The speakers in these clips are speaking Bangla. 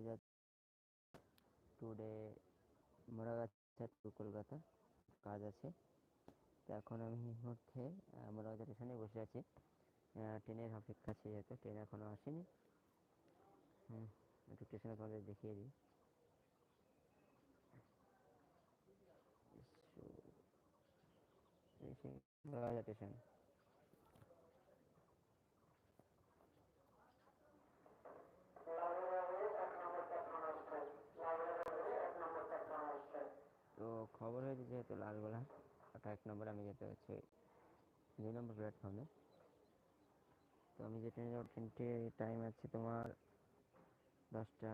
যাচ্ছি টুডে মোড়াগাছা টু কলকাতা কাজ আছে। তো এখন আমি এই মুহূর্তে স্টেশনে বসে আছি। ট্রেনের অপেক্ষা আছে যেহেতু ট্রেন এখনও আসেনি। হুম, একটু স্টেশনে তোমাদের দেখিয়ে দিই। মোড়াগাছা স্টেশন খবর হয়েছে যেহেতু লালগোলা ওটা এক নম্বরে আমি যেতে হচ্ছে দুই নম্বর প্ল্যাটফর্মে তো আমি যে ট্রেনে যাব ট্রেনটি টাইম আছে তোমার দশটা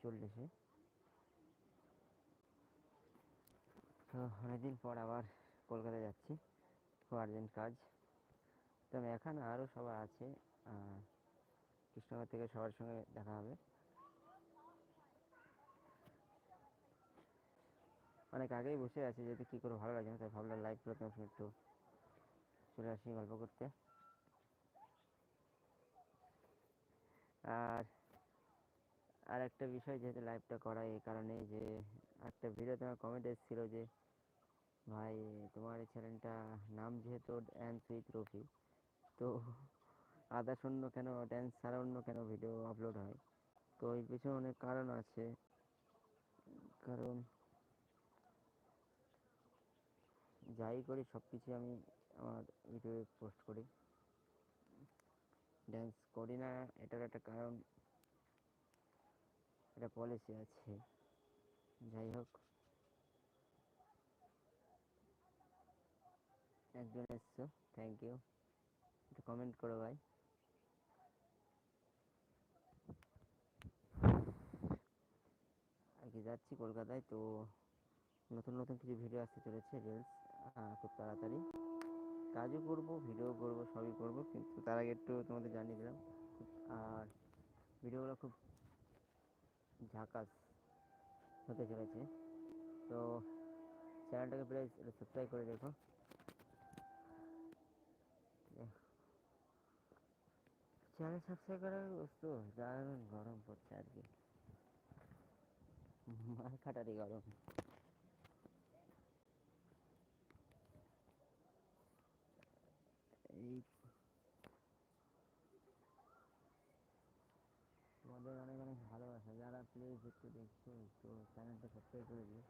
চল্লিশে। তো অনেকদিন পর আবার কলকাতায় যাচ্ছি, খুব আর্জেন্ট কাজ। তো আমি এখানে আরও সবাই আছে কৃষ্ণনগর থেকে সবার সঙ্গে দেখা হবে। অনেক আগেই বসে আছি যেহেতু কী করে ভালো লাগে না, তাই ভাবলাম লাইভ করে তোমার একটু চলে আসি গল্প করতে। আর আর একটা বিষয় যেহেতু লাইভটা করা এই কারণে যে একটা ভিডিও তোমার কমেন্ট এসেছিল যে, ভাই, তোমার এই চ্যানেলটা নাম যেহেতু ড্যান্স উইথ রফি, তো আদার্স অন্য কেন ড্যান্স ছাড়া অন্য কেন ভিডিও আপলোড হয়? তো এর পিছনে অনেক কারণ আছে। কারণ যাই করি সব কিছু আমি আমার ইউটিউবে পোস্ট করি। ড্যান্স করি না, এটার একটা কারণ, একটা পলিসি আছে। যাই হোক। একজন এসছো থ্যাংক ইউ একটু কমেন্ট করো ভাই। আর কি যাচ্ছি কলকাতায়, তো নতুন নতুন কিছু ভিডিও আসতে চলেছে রিলস খুব তাড়াতাড়ি কাজও করব ভিডিও করব, সবই করব, কিন্তু তার আগে একটু তোমাদের জানিয়ে দিলাম। আর ভিডিওগুলো খুব ঝাকাস হতে চলেছে। তো চ্যানেলটাকে প্লিজ সাবস্ক্রাইব করে দেখো চ্যানেল সাবস্ক্রাইব করার বস্তু, দারুণ গরম পড়ছে আর কি মার খাটারি গরম এই তোমাদের অনেক অনেক ভালোবাসা। যারা প্লিজ একটু দেখছ তো চ্যানেলটা সাবস্ক্রাইব করে দিও।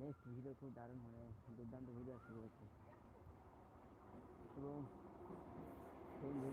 নেক্সট ভিডিও খুব দারুণ মানে দুর্দান্ত ভিডিও আসতে চলেছে এবং সেই ভিডিও